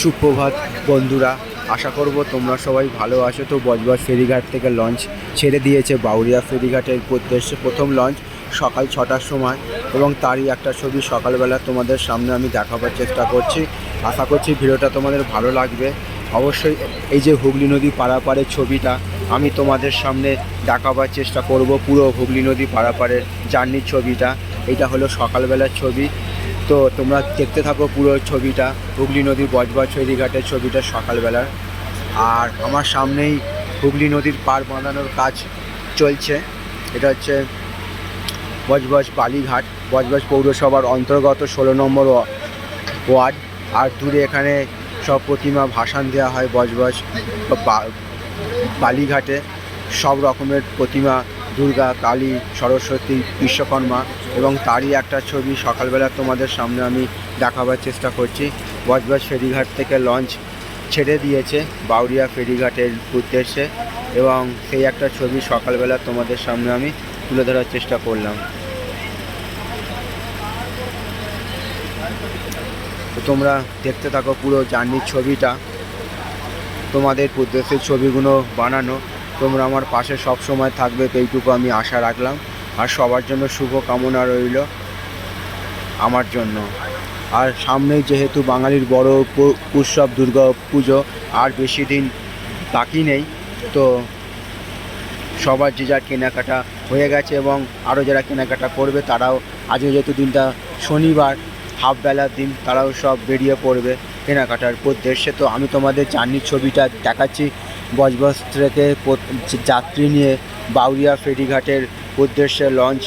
সুপ্রভাত বন্ধুরা, আশা করব তোমরা সবাই ভালো আছো। তো বজবজ ফেরিঘাট থেকে লঞ্চ ছেড়ে দিয়েছে বাউরিয়া ফেরিঘাটের উদ্দেশ্যে প্রথম লঞ্চ সকাল ছটার সময় এবং তারই একটা ছবি সকালবেলা তোমাদের সামনে আমি দেখাবার চেষ্টা করছি। আশা করছি ভিডিওটা তোমাদের ভালো লাগবে। অবশ্যই এই যে হুগলি নদী পারাপারের ছবিটা আমি তোমাদের সামনে দেখাবার চেষ্টা করব, পুরো হুগলি নদী পারাপারের জার্নির ছবিটা। এটা হলো সকালবেলার ছবি। তো তোমরা দেখতে থাকো পুরো ছবিটা। হুগলি নদীর বজবজ ফেরিঘাটের ছবিটা সকালবেলার। আর আমার সামনেই হুগলি নদীর পার বাঁধানোর কাজ চলছে। এটা হচ্ছে বজবজ বালিঘাট। বজবজ পৌরসভার অন্তর্গত ষোলো নম্বর ওয়া- ওয়ার্ড। আর দূরে এখানে সব প্রতিমা ভাসান দেওয়া হয় বজবজ বালিঘাটে। সব রকমের প্রতিমা দুর্গা, কালী, সরস্বতী, বিশ্বকর্মা এবং তারই একটা ছবি সকালবেলা তোমাদের সামনে আমি দেখাবার চেষ্টা করছি। বজবজ ফেরিঘাট থেকে লঞ্চ ছেড়ে দিয়েছে বাউরিয়া ফেরিঘাটের উদ্দেশ্যে এবং সেই একটা ছবি সকালবেলা তোমাদের সামনে আমি তুলে ধরার চেষ্টা করলাম। তোমরা দেখতে থাকো পুরো জার্নির ছবিটা। তোমাদের উদ্দেশ্যে ছবিগুলো বানানো। তোমরা আমার পাশে সব সময় থাকবে এইটুকু আমি আশা রাখলাম। আর সবার জন্য শুভ কামনা রইল আমার জন্য। আর সামনেই যেহেতু বাঙালির বড় উৎসব, দুর্গা পুজো, আর বেশি দিন বাকি নেই, তো সবার যে যার কেনাকাটা হয়ে গেছে এবং আরও যারা কেনাকাটা করবে, তারাও আজকে যেহেতু দিনটা শনিবার হাফ বেলার দিন, তারাও সব বেরিয়ে পড়বে কেনাকাটার উদ্দেশ্যে। তো আমি তোমাদের জার্নির ছবিটা দেখাচ্ছি। বজবজ থেকে যাত্রী নিয়ে বাউরিয়া ফেরিঘাটের উদ্দেশ্যে লঞ্চ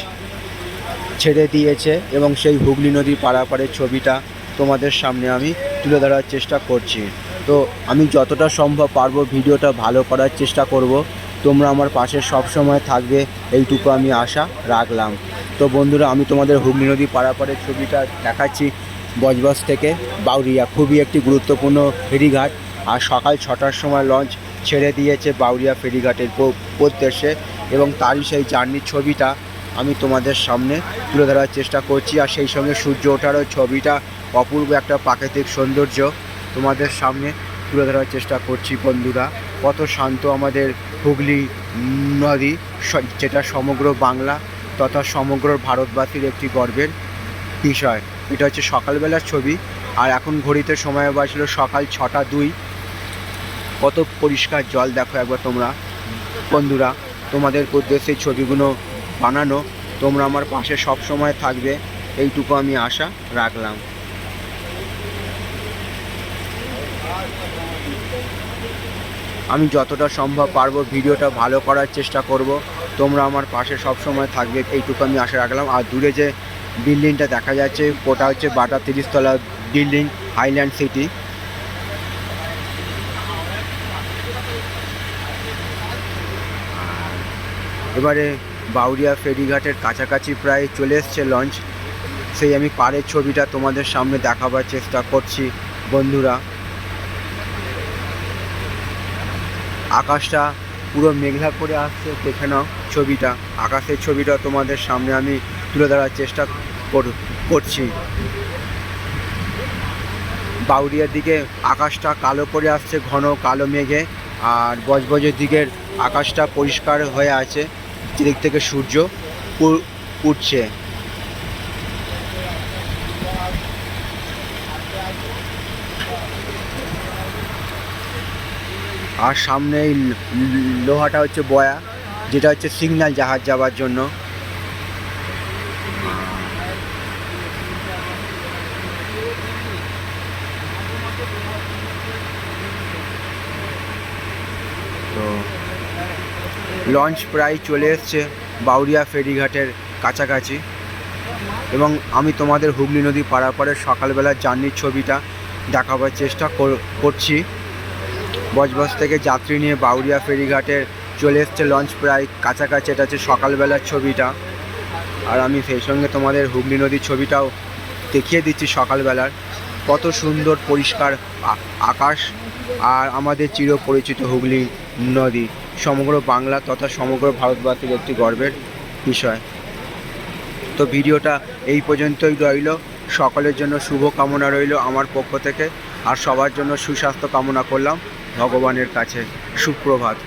ছেড়ে দিয়েছে এবং সেই হুগলি নদী পারাপারের ছবিটা তোমাদের সামনে আমি তুলে ধরার চেষ্টা করছি। তো আমি যতটা সম্ভব পারব ভিডিওটা ভালো করার চেষ্টা করব। তোমরা আমার পাশে সব সময় থাকবে, এইটুকু আমি আশা রাখলাম। তো বন্ধুরা, আমি তোমাদের হুগলি নদী পারাপারের ছবিটা দেখাচ্ছি বজবজ থেকে। বাউরিয়া খুবই একটি গুরুত্বপূর্ণ ফেরিঘাট। আর সকাল ছটার সময় লঞ্চ ছেড়ে দিয়েছে বাউরিয়া ফেরিঘাটের উদ্দেশ্যে এবং তারই সেই জার্নির ছবিটা আমি তোমাদের সামনে তুলে ধরার চেষ্টা করছি। আর সেই সঙ্গে সূর্য ওঠারও ছবিটা অপূর্ব একটা প্রাকৃতিক সৌন্দর্য তোমাদের সামনে তুলে ধরার চেষ্টা করছি বন্ধুরা। কত শান্ত আমাদের হুগলি নদী যেটা সমগ্র বাংলা তথা সমগ্র ভারতবাসীর একটি গর্বের বিষয়। এটা হচ্ছে সকালবেলার ছবি। আর এখন ঘড়িতে সময় বাজলো সকাল ছটা দুই। কত পরিষ্কার জল দেখো একবার তোমরা। বন্ধুরা, তোমাদের উদ্দেশ্যে ছবিগুলো বানানো। তোমরা আমার পাশে সব সময় থাকবে। এইটুকু আমি আশা রাখলাম। আমি যতটা সম্ভব পারব ভিডিওটা ভালো করার চেষ্টা করব। তোমরা আমার পাশে সব সময় থাকবে, এইটুকু আমি আশা রাখলাম। আর দূরে যে বিল্ডিংটা দেখা যাচ্ছে, ওটা হচ্ছে বাটা তিরিশতলা বিল্ডিং, হাইল্যান্ড সিটি। এবারে বাউরিয়া ফেরিঘাটের কাছাকাছি প্রায় চলে এসছে লঞ্চ। সেই আমি পাড়ের ছবিটা তোমাদের সামনে দেখাবার চেষ্টা করছি, বন্ধুরা। আকাশটা পুরো মেঘলা করে আসছে, দেখে নাও ছবিটা। আকাশের ছবিটা তোমাদের সামনে আমি তুলে ধরার চেষ্টা কর- করছি। বাউরিয়ার দিকে আকাশটা কালো করে আসছে, ঘন কালো মেঘে। আর বজবজের দিকের আকাশটা পরিষ্কার হয়ে আছে। যেদিক থেকে সূর্য উঠছে। আর সামনে লোহাটা হচ্ছে বয়া, যেটা হচ্ছে সিগন্যাল জাহাজ যাওয়ার জন্য। তো লঞ্চ প্রায় চলে এসছে বাউরিয়া ফেরিঘাটের কাছাকাছি। এবং আমি তোমাদের হুগলি নদী পারাপারের সকালবেলার জার্নির ছবিটা দেখাবার চেষ্টা কর- করছি। বজবজ থেকে যাত্রী নিয়ে বাউরিয়া ফেরিঘাটের চলে এসছে লঞ্চ প্রায় কাছাকাছি। এটা হচ্ছে সকালবেলার ছবিটা। আর আমি সেই সঙ্গে তোমাদের হুগলি নদীর ছবিটাও দেখিয়ে দিচ্ছি সকালবেলার। কত সুন্দর পরিষ্কার আকাশ। আর আমাদের চিরপরিচিত হুগলি নদী, সমগ্র বাংলা তথা সমগ্র ভারতবাসীর একটি গর্বের বিষয়। তো ভিডিওটা এই পর্যন্তই রইল। সকলের জন্য শুভ কামনা রইল আমার পক্ষ থেকে। আর সবার জন্য সুস্বাস্থ্য কামনা করলাম ভগবানের কাছে। সুপ্রভাত।